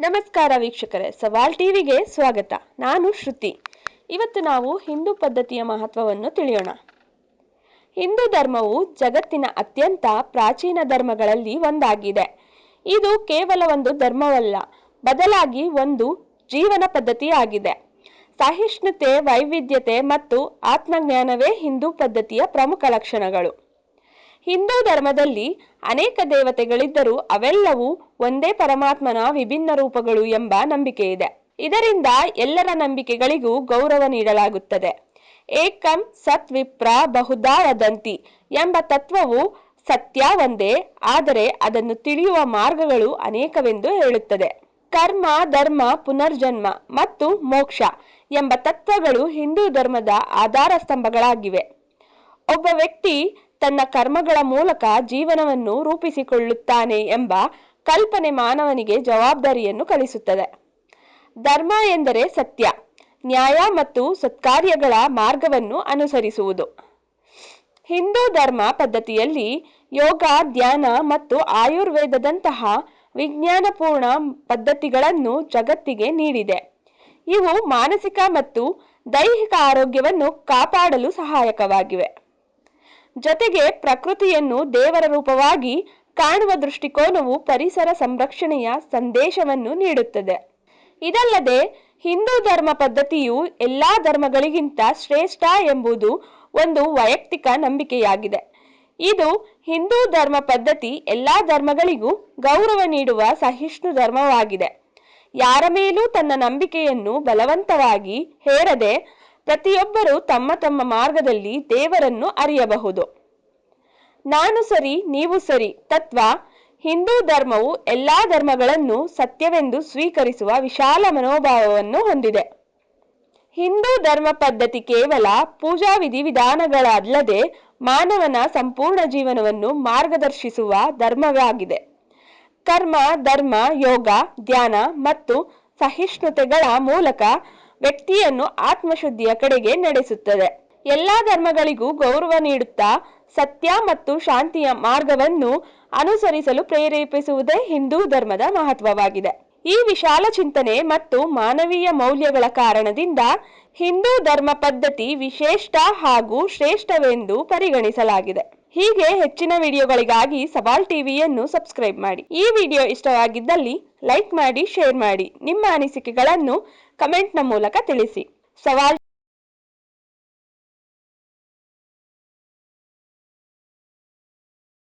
ನಮಸ್ಕಾರ ವೀಕ್ಷಕರೇ, ಸವಾಲ್ ಟಿವಿಗೆ ಸ್ವಾಗತ. ನಾನು ಶ್ರುತಿ. ಇವತ್ತು ನಾವು ಹಿಂದೂ ಪದ್ಧತಿಯ ಮಹತ್ವವನ್ನು ತಿಳಿಯೋಣ. ಹಿಂದೂ ಧರ್ಮವು ಜಗತ್ತಿನ ಅತ್ಯಂತ ಪ್ರಾಚೀನ ಧರ್ಮಗಳಲ್ಲಿ ಒಂದಾಗಿದೆ. ಇದು ಕೇವಲ ಒಂದು ಧರ್ಮವಲ್ಲ, ಬದಲಾಗಿ ಒಂದು ಜೀವನ ಪದ್ಧತಿಯಾಗಿದೆ. ಸಹಿಷ್ಣುತೆ, ವೈವಿಧ್ಯತೆ ಮತ್ತು ಆತ್ಮಜ್ಞಾನವೇ ಹಿಂದೂ ಪದ್ಧತಿಯ ಪ್ರಮುಖ ಲಕ್ಷಣಗಳು. ಹಿಂದೂ ಧರ್ಮದಲ್ಲಿ ಅನೇಕ ದೇವತೆಗಳಿದ್ದರೂ ಅವೆಲ್ಲವೂ ಒಂದೇ ಪರಮಾತ್ಮನ ವಿಭಿನ್ನ ರೂಪಗಳು ಎಂಬ ನಂಬಿಕೆ ಇದೆ. ಇದರಿಂದ ಎಲ್ಲರ ನಂಬಿಕೆಗಳಿಗೂ ಗೌರವ ನೀಡಲಾಗುತ್ತದೆ. ಏಕಂ ಸತ್ ವಿಪ್ರ ಬಹುದಾ ವದಂತಿ ಎಂಬ ತತ್ವವು ಸತ್ಯ ಒಂದೇ, ಆದರೆ ಅದನ್ನು ತಿಳಿಯುವ ಮಾರ್ಗಗಳು ಅನೇಕವೆಂದು ಹೇಳುತ್ತದೆ. ಕರ್ಮ, ಧರ್ಮ, ಪುನರ್ಜನ್ಮ ಮತ್ತು ಮೋಕ್ಷ ಎಂಬ ತತ್ವಗಳು ಹಿಂದೂ ಧರ್ಮದ ಆಧಾರ ಸ್ತಂಭಗಳಾಗಿವೆ ಒಬ್ಬ ವ್ಯಕ್ತಿ ತನ್ನ ಕರ್ಮಗಳ ಮೂಲಕ ಜೀವನವನ್ನು ರೂಪಿಸಿಕೊಳ್ಳುತ್ತಾನೆ ಎಂಬ ಕಲ್ಪನೆ ಮಾನವನಿಗೆ ಜವಾಬ್ದಾರಿಯನ್ನು ಕಲಿಸುತ್ತದೆ. ಧರ್ಮ ಎಂದರೆ ಸತ್ಯ, ನ್ಯಾಯ ಮತ್ತು ಸತ್ಕಾರ್ಯಗಳ ಮಾರ್ಗವನ್ನು ಅನುಸರಿಸುವುದು. ಹಿಂದೂ ಧರ್ಮ ಪದ್ಧತಿಯಲ್ಲಿ ಯೋಗ, ಧ್ಯಾನ ಮತ್ತು ಆಯುರ್ವೇದದಂತಹ ವಿಜ್ಞಾನಪೂರ್ಣ ಪದ್ಧತಿಗಳನ್ನು ಜಗತ್ತಿಗೆ ನೀಡಿದೆ. ಇವು ಮಾನಸಿಕ ಮತ್ತು ದೈಹಿಕ ಆರೋಗ್ಯವನ್ನು ಕಾಪಾಡಲು ಸಹಾಯಕವಾಗಿವೆ. ಜೊತೆಗೆ ಪ್ರಕೃತಿಯನ್ನು ದೇವರ ರೂಪವಾಗಿ ಕಾಣುವ ದೃಷ್ಟಿಕೋನವು ಪರಿಸರ ಸಂರಕ್ಷಣೆಯ ಸಂದೇಶವನ್ನು ನೀಡುತ್ತದೆ. ಇದಲ್ಲದೆ, ಹಿಂದೂ ಧರ್ಮ ಪದ್ಧತಿಯು ಎಲ್ಲಾ ಧರ್ಮಗಳಿಗಿಂತ ಶ್ರೇಷ್ಠ ಎಂಬುದು ಒಂದು ವೈಯಕ್ತಿಕ ನಂಬಿಕೆಯಾಗಿದೆ. ಇದು ಹಿಂದೂ ಧರ್ಮ ಪದ್ಧತಿ ಎಲ್ಲಾ ಧರ್ಮಗಳಿಗೂ ಗೌರವ ನೀಡುವ ಸಹಿಷ್ಣು ಧರ್ಮವಾಗಿದೆ. ಯಾರ ಮೇಲೂ ತನ್ನ ನಂಬಿಕೆಯನ್ನು ಬಲವಂತವಾಗಿ ಹೇರದೆ ಪ್ರತಿಯೊಬ್ಬರು ತಮ್ಮ ತಮ್ಮ ಮಾರ್ಗದಲ್ಲಿ ದೇವರನ್ನು ಅರಿಯಬಹುದು. ನಾನು ಸರಿ, ನೀವು ಸರಿ. ತತ್ವ, ಹಿಂದೂ ಧರ್ಮವು ಎಲ್ಲಾ ಧರ್ಮಗಳನ್ನು ಸತ್ಯವೆಂದು ಸ್ವೀಕರಿಸುವ ವಿಶಾಲ ಮನೋಭಾವವನ್ನು ಹೊಂದಿದೆ. ಹಿಂದೂ ಧರ್ಮ ಪದ್ಧತಿ ಕೇವಲ ಪೂಜಾ ವಿಧಿವಿಧಾನಗಳಲ್ಲದೆ ಮಾನವನ ಸಂಪೂರ್ಣ ಜೀವನವನ್ನು ಮಾರ್ಗದರ್ಶಿಸುವ ಧರ್ಮವಾಗಿದೆ. ಕರ್ಮ, ಧರ್ಮ, ಯೋಗ, ಧ್ಯಾನ ಮತ್ತು ಸಹಿಷ್ಣುತೆಗಳ ಮೂಲಕ ವ್ಯಕ್ತಿಯನ್ನು ಆತ್ಮಶುದ್ಧಿಯ ಕಡೆಗೆ ನಡೆಸುತ್ತದೆ. ಎಲ್ಲಾ ಧರ್ಮಗಳಿಗೂ ಗೌರವ ನೀಡುತ್ತಾ ಸತ್ಯ ಮತ್ತು ಶಾಂತಿಯ ಮಾರ್ಗವನ್ನು ಅನುಸರಿಸಲು ಪ್ರೇರೇಪಿಸುವುದೇ ಹಿಂದೂ ಧರ್ಮದ ಮಹತ್ವವಾಗಿದೆ. ಈ ವಿಶಾಲ ಚಿಂತನೆ ಮತ್ತು ಮಾನವೀಯ ಮೌಲ್ಯಗಳ ಕಾರಣದಿಂದ ಹಿಂದೂ ಧರ್ಮ ಪದ್ಧತಿ ವಿಶೇಷ ಹಾಗೂ ಶ್ರೇಷ್ಠವೆಂದು ಪರಿಗಣಿಸಲಾಗಿದೆ. ಹೀಗೆ ಹೆಚ್ಚಿನ ವಿಡಿಯೋಗಳಿಗಾಗಿ ಸವಾಲ್ ಟಿವಿಯನ್ನು ಸಬ್ಸ್ಕ್ರೈಬ್ ಮಾಡಿ. ಈ ವಿಡಿಯೋ ಇಷ್ಟವಾಗಿದ್ದಲ್ಲಿ ಲೈಕ್ ಮಾಡಿ ಶೇರ್ ಮಾಡಿ. ನಿಮ್ಮ ಅನಿಸಿಕೆಗಳನ್ನು ಕಮೆಂಟ್ನ ಮೂಲಕ ತಿಳಿಸಿ. ಸವಾಲ್